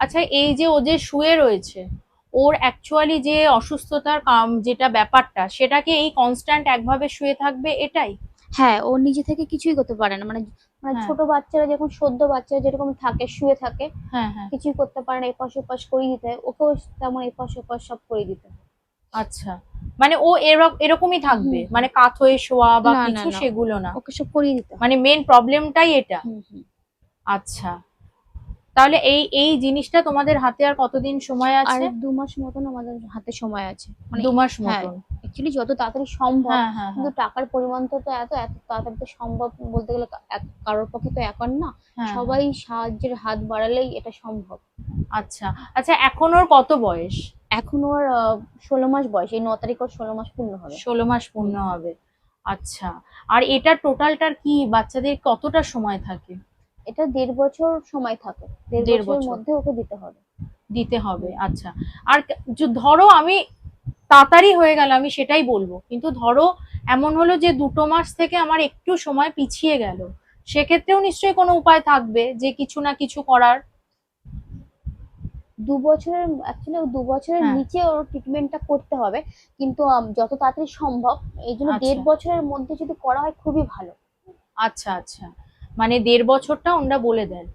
আচ্ছা এই যে ও যে শুয়ে রয়েছে ওর অ্যাকচুয়ালি যে অসুস্থতার কাম- যেটা ব্যাপারটা সেটাকে এই কনস্ট্যান্ট একভাবে শুয়ে থাকবে এটাই? হ্যাঁ ও নিজে থেকে কিছুই করতে পারে না। মানে মানে হ্যাঁ। ছোট বাচ্চারা যখন সদ্য বাচ্চারা যেরকম থাকে শুয়ে থাকে হ্যাঁ হ্যাঁ। কিছুই করতে পারে না এপাশ ওপাশ করিয়ে দিতে হয়। ওকেও তেমন এপাশ ওপাশ সব করিয়ে দিতে আচ্ছা। মানে ও এরকমই থাকবে? মানে কাত হয়ে শোয়া বা কিছু সেগুলো না? ওকে সব করিয়ে দিতে মানে মেন প্রবলেমটাই এটা। আচ্ছা। তাহলে এই এই জিনিসটা তোমাদের হাতে আর কতদিন সময় আছে? দু মাস মতন আমাদের হাতে সময় আছে। মানে দু মাস হ্যাঁ, মতন অ্যাকচুয়ালি যত তাড়াতাড়ি সম্ভব হ্যাঁ হ্যাঁ কিন্তু হ্যাঁ, টাকার পরিমাণ তো এত এত তাড়াতাড়ি তো সম্ভব বলতে গেলে কারোর পক্ষে তো একার না। হ্যাঁ, সবাই সাহায্যের হাত বাড়ালেই এটা সম্ভব। আচ্ছা আচ্ছা এখন ওর কত বয়স? এখন ওর ষোলো মাস বয়স এই ন তারিখ ওর ষোলো মাস পূর্ণ হবে। ষোলো মাস পূর্ণ হবে। আচ্ছা আর এটা টোটালটার কি? বাচ্চাদের কতটা সময় থাকে? এটা দেড় বছর সময় থাকে। দেড় বছরের বছর। মধ্যে ওকে দিতে হবে। দিতে হবে আচ্ছা। আর ধরো আমি তাড়াতাড়ি হয়ে গেল আমি সেটাই বলব। কিন্তু ধরো এমন হলো যে দুটো মাস থেকে আমার একটু সময় পিছিয়ে গেল সেক্ষেত্রেও নিশ্চয়ই কোনো উপায় থাকবে যে কিছু না কিছু করার? দু বছরের অ্যাকচুয়ালি দু বছরের হ্যাঁ। নিচে ওর ট্রিটমেন্টটা করতে হবে। কিন্তু যত তাড়াতাড়ি সম্ভব এই জন্য আচ্ছা। দেড় বছরের মধ্যে যদি করা হয় খুবই ভালো। আচ্ছা আচ্ছা। মানে দেড় বছরটা ওনারা বলে দেন।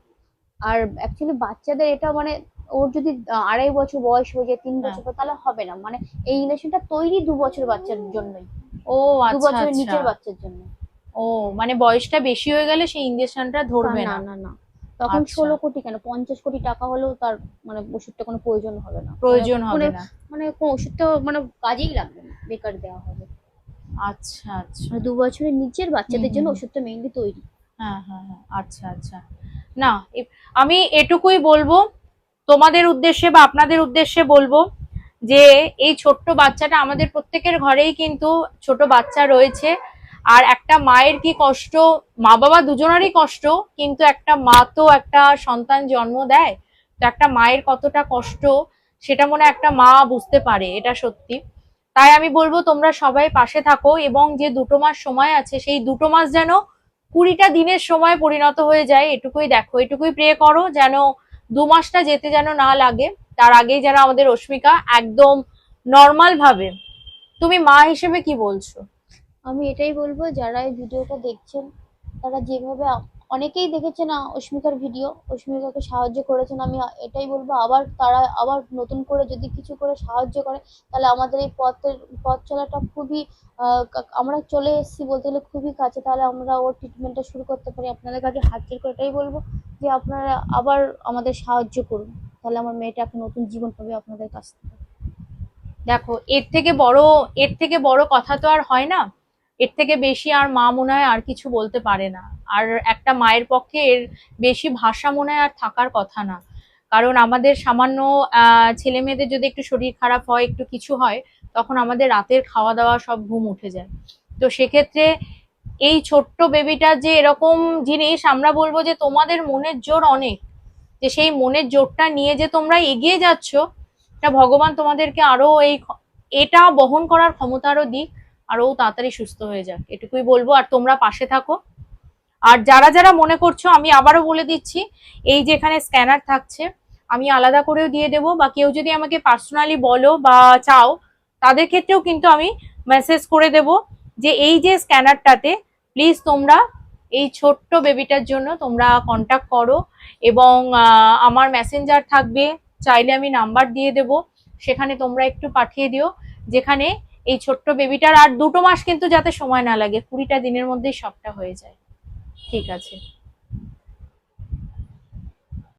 আর অ্যাকচুয়ালি বাচ্চাদের এটা মানে ওর যদি আড়াই বছর বয়স হয়ে যায় তিন হ্যাঁ। বছর তাহলে হবে না। মানে এই রিলেশনটা তৈরি দু বছর বাচ্চার জন্যই। ও দু আচ্ছা বছরের নিচের আচ্ছা বাচ্চার জন্য। ও মানে বয়সটা বেশি হয়ে গেলে সেই ইঞ্জেকশনটা ধরবে না না। না তখন আচ্ছা। ষোলো কোটি কেন? পঞ্চাশ কোটি টাকা হলেও তার মানে ওষুধটা কোনো প্রয়োজন হবে না। প্রয়োজন মানে- হবে মানে- না। মানে কোনো ওষুধটা মানে কাজেই লাগবে না বেকার দেওয়া হবে। আচ্ছা আচ্ছা। মানে দু বছরের নিচের বাচ্চাদের জন্য ওষুধটা মেইনলি তৈরি। হ্যাঁ হ্যাঁ হ্যাঁ আচ্ছা আচ্ছা। না আমি এটুকুই বলব, তোমাদের উদ্দেশ্যে বা আপনাদের উদ্দেশ্যে বলব যে, এই ছোট্ট বাচ্চাটা আমাদের প্রত্যেকের ঘরেই কিন্তু ছোট বাচ্চা রয়েছে। আর একটা মায়ের কি কষ্ট মা বাবা দুজনেরই কষ্ট, কিন্তু একটা মা তো একটা সন্তান জন্ম দেয়, তো একটা মায়ের কতটা কষ্ট, সেটা মনে একটা মা বুঝতে পারে, এটা সত্যি। তাই আমি বলব, তোমরা সবাই পাশে থাকো এবং যে দুটো মাস সময় আছে, সেই দুটো মাস যেন কুড়িটা দিনের সময় পরিণত হয়ে যায়, এটুকুই দেখো, এটুকুই প্রে করো যেন দু মাসটা যেতে যেন না লাগে। তার আগেই যেন আমাদের রশ্মিকা একদম নর্মাল ভাবে। তুমি মা হিসেবে কি বলছো? আমি এটাই বলব, যারা এই ভিডিওটা দেখছেন, তারা যেভাবে অনেকেই দেখেছেন অস্মিকার ভিডিও। অস্মিকাকে সাহায্য করেছেন আমি এটাই বলব, আবার তারা আবার নতুন করে যদি কিছু করে সাহায্য করে, তাহলে আমাদের এই পথের, পথ চলাটা খুবই আমরা চলে এসেছি বলতে গেলে খুবই কাছে, তাহলে আমরা ওর ট্রিটমেন্টটা শুরু করতে পারি। আপনাদের কাছে হাত জোর করে এটাই বলব যে আপনারা আবার আমাদের সাহায্য করুন। তাহলে আমার মেয়েটা একটা নতুন জীবন পাবে আপনাদের কাছ থেকে। দেখো, এর থেকে বড়, এর থেকে বড় কথা তো আর হয় না। এর থেকে বেশি আর মা মনে হয় আর কিছু বলতে পারে না। আর একটা মায়ের পক্ষে এর বেশি ভাষা মনে হয় আর থাকার কথা না। কারণ আমাদের সামান্য ছেলে মেয়েদের যদি একটু শরীর খারাপ হয়, একটু কিছু হয়, তখন আমাদের রাতের খাওয়া দাওয়া সব ঘুম উঠে যায়। তো সেক্ষেত্রে এই ছোট্ট বেবিটা যে এরকম জিনিস আমরা বলব যে তোমাদের মনের জোর অনেক। যে সেই মনের জোরটা নিয়ে যে তোমরা এগিয়ে যাচ্ছ এটা ভগবান তোমাদেরকে আরও এই এটা বহন করার ক্ষমতা আরও দিক। আরও তাড়াতাড়ি সুস্থ হয়ে যাক, এটুকুই বলব। আর তোমরা পাশে থাকো। আর যারা যারা মনে করছ, আমি আবারও বলে দিচ্ছি, এই যে এখানে স্ক্যানার থাকছে, আমি আলাদা করেও দিয়ে দেবো। বা কেউ যদি আমাকে পার্সোনালি বলো বা চাও, তাদের ক্ষেত্রেও কিন্তু আমি মেসেজ করে দেব যে, এই যে স্ক্যানারটাতে, প্লিজ তোমরা এই ছোট্ট বেবিটার জন্য তোমরা কন্ট্যাক্ট করো এবং আমার মেসেঞ্জার থাকবে, চাইলে আমি নাম্বার দিয়ে দেব। সেখানে তোমরা একটু পাঠিয়ে দিও, যেখানে এই ছোট্ট বেবিটার আর দুটো মাস কিন্তু যাতে সময় না লাগে, কুড়িটা দিনের মধ্যেই সবটা হয়ে যায়। ঠিক আছে।